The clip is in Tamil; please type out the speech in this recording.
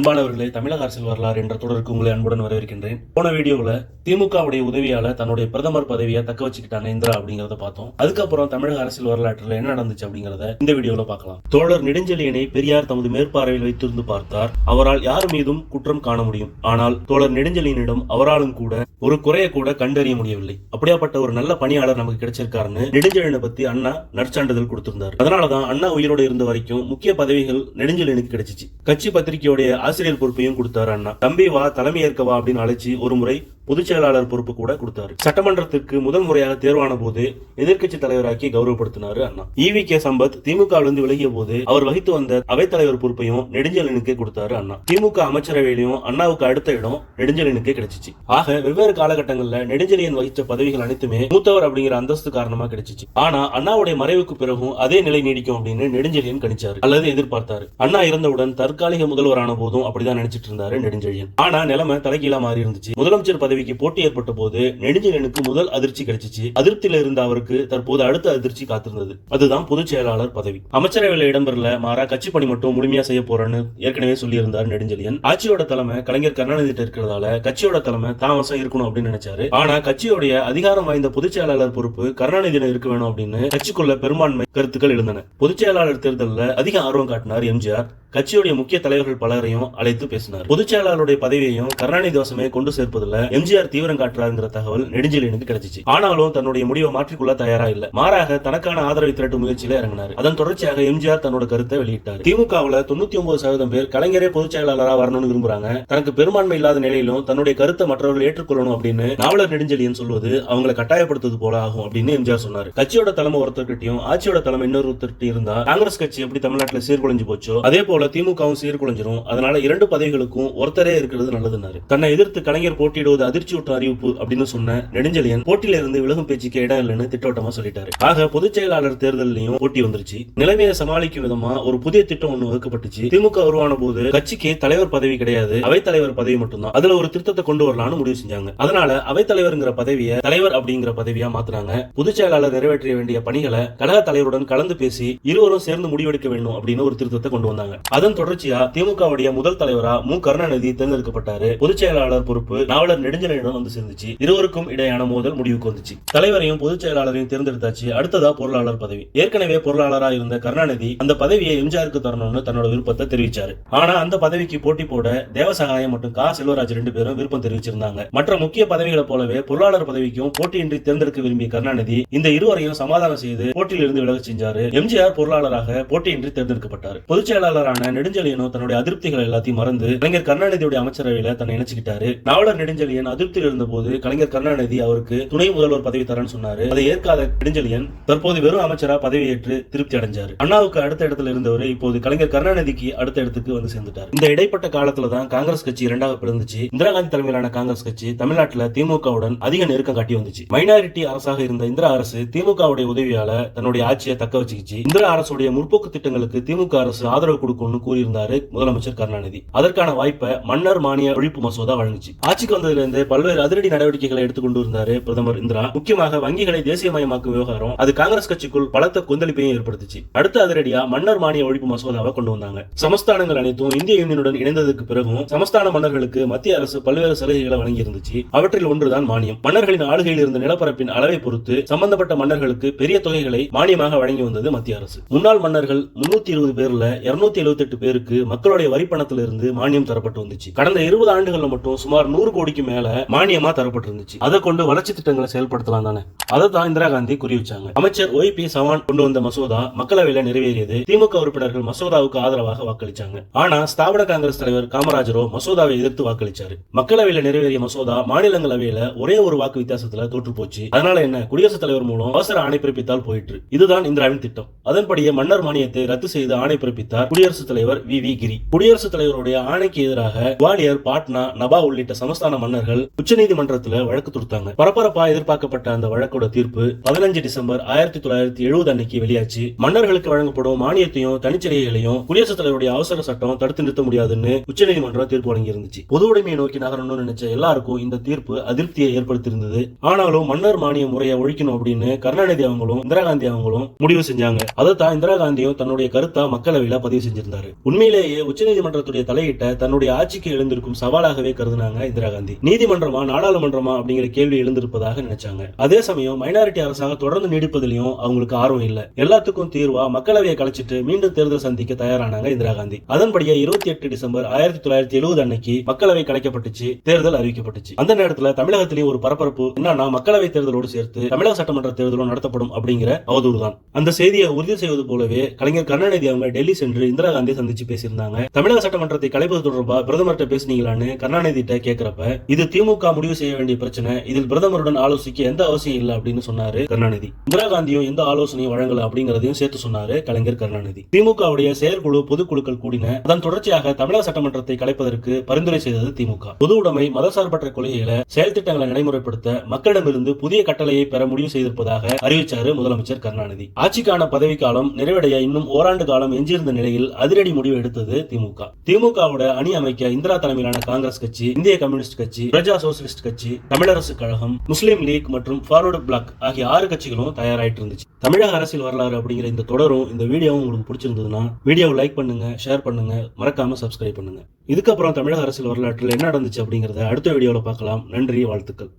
அன்பானவர்களே தமிழக அரசியல் வரலாறு என்ற தொடருக்கு உங்களை அன்புடன் வரவேற்கின்றேன். போன வீடியோவில் திமுகவுடைய உதவியால தன்னுடைய பிரதமர் பதவியை தக்க வச்சுக்கிட்டாங்க இந்திரா அப்படிங்கறத பார்த்தோம். அதுக்கப்புறம் தமிழக அரசியல் வரலாற்றில் என்ன நடந்துச்சு அப்படிங்கறத இந்த வீடியோல பார்க்கலாம். தோழர் நெடுஞ்செழியனை பெரியார் தமது மேற்பார்வையில் வைத்திருந்து பார்த்தார். அவரால் யார் மீதும் குற்றம் காண முடியும். ஆனால் தோழர் நெடுஞ்செழியனிடம் அவராலும் கூட ஒரு குறைய கூட கண்டறிய முடியவில்லை. அப்படியாப்பட்ட ஒரு நல்ல பணியாளர் நமக்கு கிடைச்சிருக்காருன்னு நெடுஞ்செழியனை பத்தி அண்ணா நற்சான்றிதழ் கொடுத்திருந்தார். அதனாலதான் அண்ணா உயிரோடு இருந்த வரைக்கும் முக்கிய பதவிகள் நெடுஞ்செழியனுக்கு கிடைச்சிச்சு. கட்சி பத்திரிகையுடைய ஆசிரியர் பொறுப்பையும் கொடுத்தாரு அண்ணா. தம்பி வா தலைமை ஏற்க வா அப்படின்னு அழைச்சி ஒரு முறை பொதுச் செயலாளர் பொறுப்பு கூட கொடுத்தாரு. சட்டமன்றத்திற்கு முதல் முறையாக தேர்வான போது எதிர்க்கட்சி தலைவராக்கி கௌரவப்படுத்தினாரு Anna. E V K Sampath திமுகவிலிருந்து விலகிய போது அவர் வகித்து வந்த அவைத்தலைவர் பொறுப்பையும் நெடுஞ்செழியனுக்கே கொடுத்தாரு அண்ணா. திமுக அமைச்சரவையிலையும் அண்ணாவுக்கு அடுத்த இடம் நெடுஞ்செழியனுக்கே கிடைச்சிச்சு. ஆக வெவ்வேறு காலகட்டங்கள்ல நெடுஞ்செழியன் வகித்த பதவிகள் அனைத்துமே மூத்தவர் அப்படிங்கிற அந்தஸ்து காரணமா கிடைச்சிச்சு. ஆனா அண்ணாவுடைய மறைவுக்கு பிறகும் அதே நிலை நீடிக்கும் அப்படின்னு நெடுஞ்செழியன் கணிச்சாரு. அல்லது எதிர்பார்த்தாரு. அண்ணா இறந்தவுடன் தற்காலிக முதல்வரான போதும் அப்படிதான் நினைச்சிட்டு இருந்தாரு நெடுஞ்செழியன் ஆனா நிலைமை தலைகீழா மாறி இருந்துச்சு முதலமைச்சர் பதவி பதவிக்கு போட்டி ஏற்பட்ட போது நெடுஞ்செழியனுக்கு முதல் அதிர்ச்சி கிடைச்சிச்சு. அதிருப்தியில இருந்த அவருக்கு தற்போது அடுத்த அதிர்ச்சி காத்திருந்தது. அதுதான் பொதுச் செயலாளர் பதவி. அமைச்சரவையில் இடம்பெறல மாறா கட்சி பணி மட்டும் முழுமையா செய்ய போறேன்னு ஏற்கனவே சொல்லியிருந்தார் நெடுஞ்செழியன். ஆட்சியோட தலைமை கலைஞர் கருணாநிதி இருக்கிறதால கட்சியோட தலைமை தான் வசம் இருக்கணும் அப்படின்னு நினைச்சாரு. ஆனா கட்சியோடைய அதிகாரம் வாய்ந்த பொதுச் செயலாளர் பொறுப்பு கருணாநிதியிடம் இருக்க வேணும் அப்படின்னு கட்சிக்குள்ள பெரும்பான்மை கருத்துக்கள் எழுந்தன. பொதுச் செயலாளர் தேர்தலில் அதிக ஆர்வம் காட்டினார் எம்ஜிஆர். கட்சியுடைய முக்கிய தலைவர்கள் பலரையும் அழைத்து பேசினார். பொதுச் செயலாளருடைய பதவியையும் கருணாநிதி வசமே கொண்டு சேர்ப்பதில் எம்ஜிஆர் எம்ஜிஆர் தீவிரம் காட்டுறாருங்கிற தகவல் நெடுஞ்செழியனுக்கு கிடைச்சிச்சு. ஆனாலும் தன்னுடைய முடிவை மாற்றிக்கொள்ள தயாரா இல்ல. மாறாக தனக்கான ஆதரவை திரட்டும் முயற்சியில இறங்கினார். அதன் தொடர்ச்சியாக எம்ஜிஆர் தன்னோட கருத்தை வெளியிட்டார். திமுகவுல தொண்ணூத்தி ஒன்பது சதவீதம் பேர் கலைஞரே பொதுச் செயலாளராக வரணும்னு விரும்புறாங்க. தனக்கு பெரும்பான்மை இல்லாத நிலையிலும் தன்னுடைய கருத்தை மற்றவர்கள் ஏற்றுக்கொள்ளணும் அப்படின்னு நாவலர் நெடுஞ்செழியன் சொல்வது அவங்களை கட்டாயப்படுத்துவது போல ஆகும் அப்படின்னு எம்ஜிஆர் சொன்னார். கட்சியோட தலைமை ஒருத்தர்கிட்டையும் ஆட்சியோட தலைமை இன்னொருத்தர்கிட்ட இருந்தா காங்கிரஸ் கட்சி எப்படி தமிழ்நாட்டில் சீர்குலைஞ்சு போச்சோ அதே போல திமுகவும் சீர்குலைஞ்சிரும். அதனால இரண்டு பதவிகளுக்கும் ஒருத்தரே இருக்கிறது நல்லதுன்னாரு. தன்னை எதிர்த்து கலைஞர் போட்டியிடுவது அதிர்ச்சியூட்ட அறிவிப்பு அப்படின்னு சொன்ன நெடுஞ்செழியன் போட்டியில இருந்து விலகும் பேச்சுக்கு இடம் இல்லைன்னு திட்டவட்டமா சொல்லிட்டாரு. ஆக பொதுச் செயலாளர் தேர்தலையும் போட்டி வந்துருச்சு. நிலைமையை சமாளிக்கும் விதமா ஒரு புதிய திட்டம் ஒண்ணு வகுக்கப்பட்டுச்சு. திமுக உருவான போது கட்சிக்கு தலைவர் பதவி கிடையாது. அவைத்தலைவர் பதவி மட்டும்தான். அதுல ஒரு திருத்தத்தை கொண்டு வரலாம்னு முடிவு செஞ்சாங்க. அதனால அவைத்தலைவர்ங்கிற பதவியை தலைவர் அப்படிங்கிற பதவியா மாத்துறாங்க பொதுச் செயலாளர் நிறைவேற்ற வேண்டிய பணிகளை கழக தலைவருடன் கலந்து பேசி இருவரும் சேர்ந்து முடிவெடுக்க வேண்டும் அப்படின்னு ஒரு திருத்தத்தை கொண்டு வந்தாங்க. அதன் தொடர்ச்சியா திமுகவுடைய முதல் தலைவரா மு. கருணாநிதி தேர்ந்தெடுக்கப்பட்டாரு. பொதுச் செயலாளர் பொறுப்பு நாவலர் நெடுஞ்செழியனிடம் வந்து சேர்ந்துச்சு. இருவருக்கும் இடையான மோதல் முடிவுக்கு வந்துச்சு. தலைவரையும் பொதுச் செயலாளரையும் தேர்ந்தெடுத்தாச்சு. அடுத்ததா பொருளாளர் பதவி. ஏற்கனவே பொருளாளராக இருந்த கருணாநிதி அந்த பதவியை எம்ஜிஆருக்கு தரணும்னு தன்னோட விருப்பத்தை தெரிவிச்சாரு. ஆனா அந்த பதவிக்கு போட்டி போட தேவசகாயம் மற்றும் கா. செல்வராஜ் ரெண்டு பேரும் விருப்பம் தெரிவிச்சிருந்தாங்க. மற்ற முக்கிய பதவிகளை போலவே பொருளாளர் பதவிக்கும் போட்டியின்றி தேர்ந்தெடுக்க விரும்பிய கருணாநிதி இந்த இருவரையும் சமாதானம் செய்து போட்டியிலிருந்து விலக செஞ்சாரு. எம்ஜிஆர் பொருளாளராக போட்டியின்றி தேர்ந்தெடுக்கப்பட்டார். பொதுச் செயலாளரான நெடுஞ்செழியனும் தன்னுடைய அதிருப்திகள் எல்லாத்தையும் மறந்து இளைஞர் கருணாநிதியுடைய அமைச்சரவையில தன்னை இணைச்சுக்கிட்டாரு. நாவலர் நெடுஞ்செழியன் அதிருப்தியில் இருந்தபோது கலைஞர் கருணாநிதி அவருக்கு துணை முதல்வர் பதவி தரேன்னு சொன்னாரு. அதை ஏற்காத நெடுஞ்செழியன் தற்போது வெறும் அமைச்சரா பதவியேற்று திருப்தி அடைஞ்சாரு. அண்ணாவுக்கு அடுத்த இடத்துல இருந்தவர் இப்போது கலைஞர் கருணாநிதிக்கு அடுத்த இடத்துக்கு வந்து சேர்ந்துட்டார். இந்த இடைப்பட்ட காலத்துல தான் காங்கிரஸ் கட்சி இரண்டாக பிறந்துச்சு இந்திரா காந்தி தலைமையிலான காங்கிரஸ் கட்சி தமிழ்நாட்டில் திமுகவுடன் அதிக நெருக்கம் காட்டி வந்துச்சு. மைனாரிட்டி அரசாக இருந்த இந்திரா அரசு திமுகவுடைய உதவியால தன்னுடைய ஆட்சியை தக்க வச்சுக்கிச்சு. இந்திரா அரசுடைய முற்போக்கு திட்டங்களுக்கு திமுக அரசு ஆதரவு கொடுக்கும்னு கூறியிருந்தாரு முதலமைச்சர் கருணாநிதி. அதற்கான வாய்ப்பை மன்னர் மானிய ஒழிப்பு மசோதா வழங்குச்சு. ஆட்சிக்கு வந்ததுல இருந்து பல்வேறு அதிரடி நடவடிக்கைகளை எடுத்துக்கொண்டு இருந்தாரு பிரதமர் இந்திரா. முக்கியமாக வங்கிகளை தேசியமயமாக்கும் விவகாரம் அது காங்கிரஸ் கட்சிக்குள் பலத்த கொந்தளிப்பையும் ஏற்படுத்துச்சு. அடுத்த அதிரடியா மன்னர் மானிய ஒழிப்பு மசோதாவை கொண்டு வந்தாங்க. சமஸ்தானங்கள் அனைத்தும் இந்திய யூனியனுடன் இணைந்ததுக்கு பிறகும் சமஸ்தான மன்னர்களுக்கு மத்திய அரசு பல்வேறு சலுகைகளை வழங்கி இருந்துச்சு அவற்றில் ஒன்றுதான் மானியம். மன்னர்களின் ஆளுகையில் இருந்த நிலப்பரப்பின் அளவை பொறுத்து சம்பந்தப்பட்ட மன்னர்களுக்கு பெரிய தொகைகளை மானியமாக வழங்கி வந்தது மத்திய அரசு. முன்னாள் மன்னர்கள் முன்னூத்தி இருபது பேர்ல இருநூத்தி எழுபத்தி எட்டு பேருக்கு மக்களுடைய வரிப்பணத்திலிருந்து மானியம் தரப்பட்டு வந்துச்சு. கடந்த இருபது ஆண்டுகள்ல மட்டும் சுமார் நூறு கோடிக்கு மேல மானியமா தரப்பட்டிருந்துச்சு. அதை கொண்டு வளர்ச்சி திட்டங்களை செயல்படுத்தலாம் தானே? அதை தான் இந்திரா காந்தி குறி வச்சாங்க. அமைச்சர் ஒய் பி சவான் கொண்டு வந்த மசோதா மக்களவையில நிறைவேறியது. திமுக உறுப்பினர்கள் மசோதாவுக்கு ஆதரவாக வாக்களிச்சாங்க. ஆனா ஸ்தாபன காங்கிரஸ் தலைவர் காமராஜரோ மசோதாவை எதிர்த்து வாக்களிச்சாரு. மக்களவையில நிறைவேறிய மசோதா மாநிலங்களவையில ஒரே ஒரு வாக்கு வித்தியாசத்துல தோற்று போச்சு. அதனால என்ன? குடியரசுத் தலைவர் மூலம் அவசர ஆணை பிறப்பித்தால் போயிட்டு இதுதான் இந்திராவின் திட்டம். அதன்படியே மன்னர் மானியத்தை ரத்து செய்து ஆணை பிறப்பித்தார் குடியரசுத் தலைவர் வி வி கிரி. குடியரசுத் தலைவருடைய ஆணைக்கு எதிராக குவாலியர் பாட்னா நபா உள்ளிட்ட சமஸ்தான மன்னர்கள் அவர்கள் உச்சநீதிமன்றத்துல வழக்கு தொடுத்தாங்க. பரபரப்பா எதிர்பார்க்கப்பட்ட அந்த வழக்கோட தீர்ப்பு பதினஞ்சு டிசம்பர் ஆயிரத்தி தொள்ளாயிரத்தி எழுபது அன்னைக்கு வெளியாச்சு. மன்னர்களுக்கு வழங்கப்படும் மானியத்தையும் தனிச்சலுகைகளையும் குடியரசுத் தலைவருடைய அவசர சட்டம் தடுத்து நிறுத்த முடியாதுன்னு உச்சநீதிமன்றம் தீர்ப்பு வழங்கி இருந்துச்சு பொது உடைமையை நோக்கி நகரணும்னு நினைச்ச எல்லாருக்கும் இந்த தீர்ப்பு அதிருப்தியை ஏற்படுத்தியிருந்தது. ஆனாலும் மன்னர் மானிய முறையை ஒழிக்கணும் அப்படின்னு கருணாநிதி அவங்களும் இந்திரா காந்தி அவங்களும் முடிவு செஞ்சாங்க. அதைத்தான் இந்திரா காந்தியும் தன்னுடைய கருத்தா மக்களவையில பதிவு செஞ்சிருந்தாரு. உண்மையிலேயே உச்சநீதிமன்றத்துடைய தலையிட்ட தன்னுடைய ஆட்சிக்கு எழுந்திருக்கும் சவாலாகவே கருதினாங்க இந்திரா காந்தி. நீதிமன்றமா நாடாளுமன்றமா அப்படிங்கிற கேள்வி எழுந்திருப்பதாக நினைச்சாங்க. அதே சமயம் மைனாரிட்டி அரசாங்கம் தொடர்ந்து நீடிப்பதிலையும் அவங்களுக்கு ஆர்வம் இல்ல. எல்லாத்துக்கும் தீர்வா மக்களவையை கலைச்சிட்டு மீண்டும் தேர்தல் சந்திக்க தயாரானாங்க இந்திரா காந்தி. அதன்படியே இருபத்தி எட்டு டிசம்பர் ஆயிரத்தி தொள்ளாயிரத்தி எழுபது அன்னைக்கு மக்களவை கலைக்கப்பட்டுச்சு தேர்தல் அறிவிக்கப்பட்டுச்சு. அந்த நேரத்துல தமிழகத்திலேயே ஒரு பரபரப்பு என்னன்னா மக்களவை தேர்தலோடு சேர்த்து தமிழக சட்டமன்ற தேர்தலும் நடத்தப்படும் அப்படிங்கிற அவதூறு தான் அந்த செய்தியை உறுதி செய்வது போலவே கலைஞர் கருணாநிதி அவங்க டெல்லி சென்று இந்திரா காந்தியை சந்திச்சு பேசியிருந்தாங்க. தமிழக சட்டமன்றத்தை கலைப்பது தொடர்பா பிரதமர்கிட்ட பேசுனீங்களான்னு கருணாநிதி கிட்ட கேட்கிறப்ப இது திமுக முடிவு செய்ய வேண்டிய பிரச்சனை இதில் பிரதமருடன் ஆலோசிக்க எந்த அவசியம் இல்லை அப்படின்னு சொன்னாரு கருணாநிதி. இந்திரா காந்தியும் எந்த ஆலோசனையும் வழங்கல அப்படிங்கறதையும் சேர்த்து சொன்னாரு கலைஞர் கருணாநிதி. திமுகவுடைய செயற்குழு பொதுக்குழுக்கள் கூடின அதன் தொடர்ச்சியாக தமிழக சட்டமன்றத்தை கலைப்பதற்கு பரிந்துரை செய்தது திமுக. பொது உடைமை மதசார்பற்ற கொள்கைகளை செயல் திட்டங்களை நடைமுறைப்படுத்த மக்களிடமிருந்து புதிய கட்டளையை பெற முடிவு செய்திருப்பதாக அறிவிச்சாரு முதலமைச்சர் கருணாநிதி. ஆட்சிக்கான பதவிக்காலம் நிறைவடைய இன்னும் ஓராண்டு காலம் எஞ்சியிருந்த நிலையில் அதிரடி முடிவு எடுத்தது திமுக. திமுகவோட அணி அமைக்க இந்திரா தலைமையிலான காங்கிரஸ் கட்சி இந்திய கம்யூனிஸ்ட் கட்சி பிரஜா சோசியலிஸ்ட் கட்சி தமிழரசு கழகம் முஸ்லீம் லீக் மற்றும் ஃபார்வர்டு பிளாக் ஆகிய ஆறு கட்சிகளும் தயாராயிட்டு இருந்துச்சு தமிழக அரசியல் வரலாறு அப்படிங்கிற இந்த தொடரும் இந்த வீடியோவும் உங்களுக்கு பிடிச்சிருந்ததுன்னா வீடியோவை லைக் பண்ணுங்க ஷேர் பண்ணுங்க மறக்காம சப்ஸ்கிரைப் பண்ணுங்க. இதுக்கப்புறம் தமிழக அரசியல் வரலாற்றில் என்ன நடந்துச்சு அப்படிங்கறத அடுத்த வீடியோவில் பார்க்கலாம். நன்றி வாழ்த்துக்கள்.